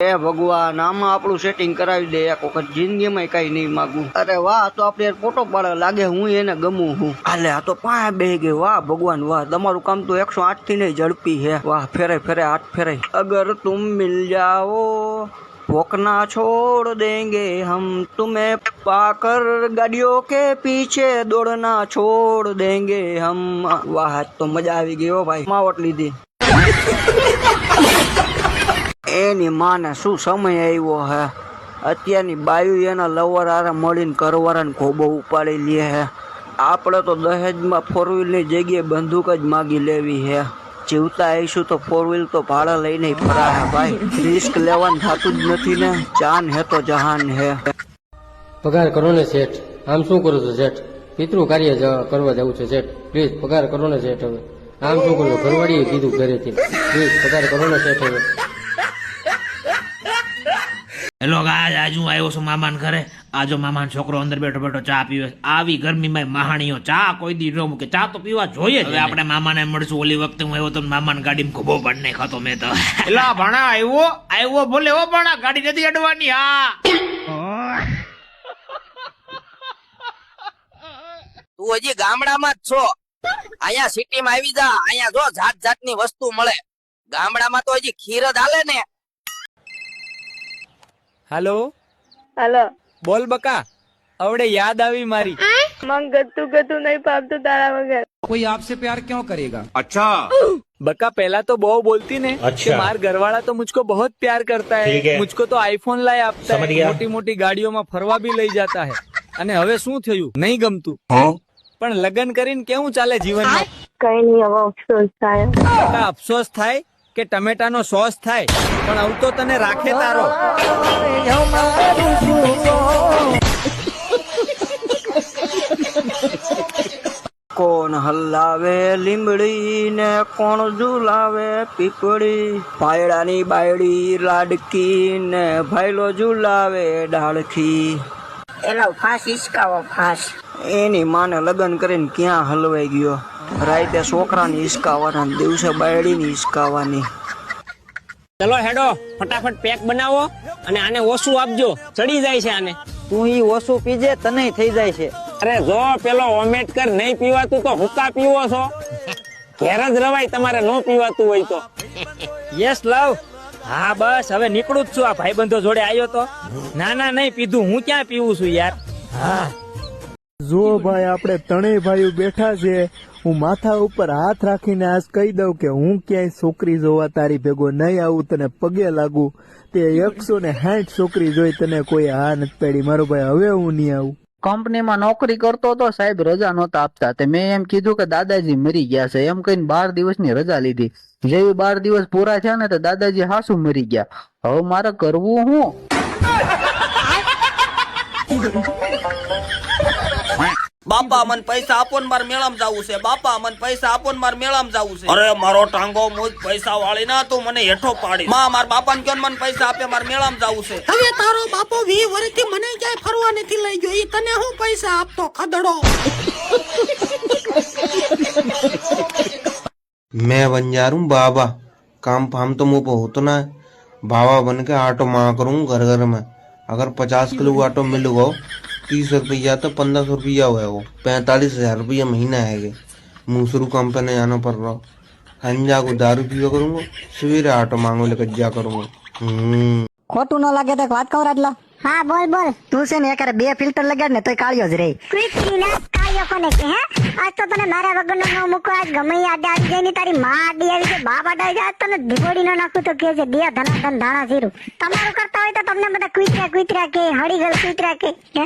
હે ભગવાન, આમાં આપણું સેટિંગ કરાવી દે. એક વખત જિંદગીમાં કઈ નહીં માગું. અરે વાહ તો આપણે ફોટો પાડે લાગે હું એને ગમું હું હાલે, આ તો પાંચ બે ગઈ. વાહ, ભગવાન, વાહ. તમારું કામ તો એકસો આઠથી નહીં ઝડપી હે વાહ ફેરે ફેરે હાથ ફેરે અગર તુમ મિલ જાઓ, ભોકના છોડ દેંગે હમ. તુમે પાકર ગાડીઓ કે પીછે દોડના છોડ દેંગે હમ. વાહ તો મજા આવી ગઈ હો ભાઈ. માવટ લીધી. એની માને શું સમય આવ્યો હે? અત્યારની બાયુ એના લવર આરે મળીને કરવારાને ખોબો ઉપાડી લે હે. આપણે તો દહેજમાં ફોર વ્હીલની જગ્યાએ બંદૂક જ માગી લેવી હે. જીવતા આવીશું તો ફોર વ્હીલ તો ભાડા લઈને ફરા હે ભાઈ. રિસ્ક લેવાનું થતું જ નથી ને, જાન હે તો જહાન હે. પગાર કરો ને શેઠ. આમ શું કરો છો શેઠ? પિતૃ કાર્ય કરવા જવું છે શેઠ. પ્લીઝ, પગાર કરો ને શેઠ હવે. આમ શું કરો ઘરવાળીએ કીધું ઘરેથી. પ્લીઝ, પગાર કરો ને શેઠ હવે. હેલો આજ આજ હું આવ્યો છું મામાન ઘરે. આજો મામાન છોકરો અંદર બેઠો બેઠો ચા પીવે આવી ગરમીમાં મહાણીઓ ચા કોઈ દી ન મૂકે. ચા તો પીવા જોઈએ હવે આપણે મામાને મળશું. ઓલી વખતે હું આવ્યો તો મામાને ગાડીમાં ખોબો પણ નહીં ખાતો મેં તો. એલા ભણા આવ્યો? આવ્યો બોલે ઓ ભણા ગાડી નથી અડવાની હા. તું હજી ગામડામાં જ છો. અહીંયા સિટીમાં આવી જા. અહીંયા જો જાત જાતની વસ્તુ મળે. ગામડામાં તો હજી ખીર જ હાલે ને. हेलो हेलो बोल बका. अवड़े याद आवी मारी. मंग गत्तू गत्तू नहीं पापतो तारा मगर कोई आपसे प्यार क्यों करेगा? अच्छा। बका पहला तो बहुत बोलती ने अच्छा। मार घर वाला तो मुझको बहुत प्यार करता है, है। मुझको तो आईफोन लाए आपता है. मोटी मोटी गाड़ियों में फरवा भी ले जाता है. अने हवे शू थ नहीं गमतू. लगन करीन केवू चाले जीवन में? कई नहीं अफसोस अफसोस थाय? કે ટમેટાનો સોસ થાય પણ આવું તો તને રાખે તારો. કોણ હલ્લાવે લીમડી ને કોણ ઝુલાવે પીપળી? પાયડાની બાયડી લાડકી ને ભાઈલો ઝુલાવે ડાળખી. એલા ફાસ હિસકાવો ફાસ. એની માને લગ્ન કરીને ક્યાં હલવાઈ ગયો? રાતે છોકરાની હિસકાવાના દિવસે બાયડીની હિસકાવાની ચલો હેડો ફટાફટ પેક બનાવો અને આને ઓછું આપજો. ચડી જાય છે આને. તું ઈ ઓછું પીજે તને થઈ જાય છે. અરે જો પેલો ઓમેટકર નહીં પીવાતું તો હુકા પીવો છો? ઘેર જ રવાય તમારે ન પીવાતું હોય તો. યસ લવ હા બસ હવે નીકળું જ છું. આ ભાઈબંધો જોડે આવ્યો તો. ના ના નહીં પીધું. હું ક્યાં પીવું છું યાર? જો ભાઈ આપણે ત્રણેય ભાઈઓ બેઠા છે હું માથા ઉપર હાથ રાખીને આજ કહી દઉં કે હું ક્યાંય છોકરી જોવા તારી ભેગો નહીં આવું તને પગે લાગુ તે એકસો ને સાઠ છોકરી જોઈ તને કોઈ હા નથી પડી મારો ભાઈ હવે હું નહીં આવું કંપનીમાં નોકરી કરતો હતો સાહેબ રજા નહોતા આપતા તે મેં એમ કીધું કે દાદાજી મરી ગયા છે એમ કહીને બાર દિવસની રજા લીધી જેવી બાર દિવસ પૂરા થયા ને તો દાદાજી હાસુ મરી ગયા હવે મારે કરવું હું બાપા મને પૈસા આપો ને મારે મેળામાં જવું છે બાપા મને પૈસા આપો ને મારે મેળામાં જવું છે અરે મારો ટાંગો મુજ પૈસા વાળી ના તું મને હેઠો પાડી માં મારા બાપા ને મને પૈસા આપે મારે મેળામાં જવું છે હવે તારો બાપો વી વર્ષથી મને ક્યાંય ફરવા નથી લઈ ગયો ઈ તને હું પૈસા આપતો ખદડો मैं बन जा रहा हूँ बाबा काम फाम तो मुंह पे होता है बाबा बन के ऑटो माँ करूँ घर घर में अगर पचास किलो का ऑटो मिल गो तीस रुपया तो पंद्रह सौ रुपया हुआ वो पैंतालीस हजार रुपया महीना है मूसरू काम पे नहीं जाना पड़ रहा संजा को दारू पीवा करूंगा सवेरे ऑटो मांगो लेकर जा करूंगा हम्म ખોટું ન લાગે તો એક વાત કહું રાજલા હા બોલ બોલ તું છે ને એક બે ફિલ્ટર લગાડ ને તોય કાળિયો જ રહે કાળિયો કોને કે હે આજ તો તને મારા વગર નો મૂકો આજ ગમે ઈ આડે આવી જાય ની તારી માં આડી આવી જાય બાપ આડા આવી જાય આજ તને ભીગોડી ન નાખું તો કે છે બે ધના ધન ધાણા જીરું તમારું કરતા હોય તો તમને બધા કુતરા કુતરા કે હળીગલ કુતરા કે હે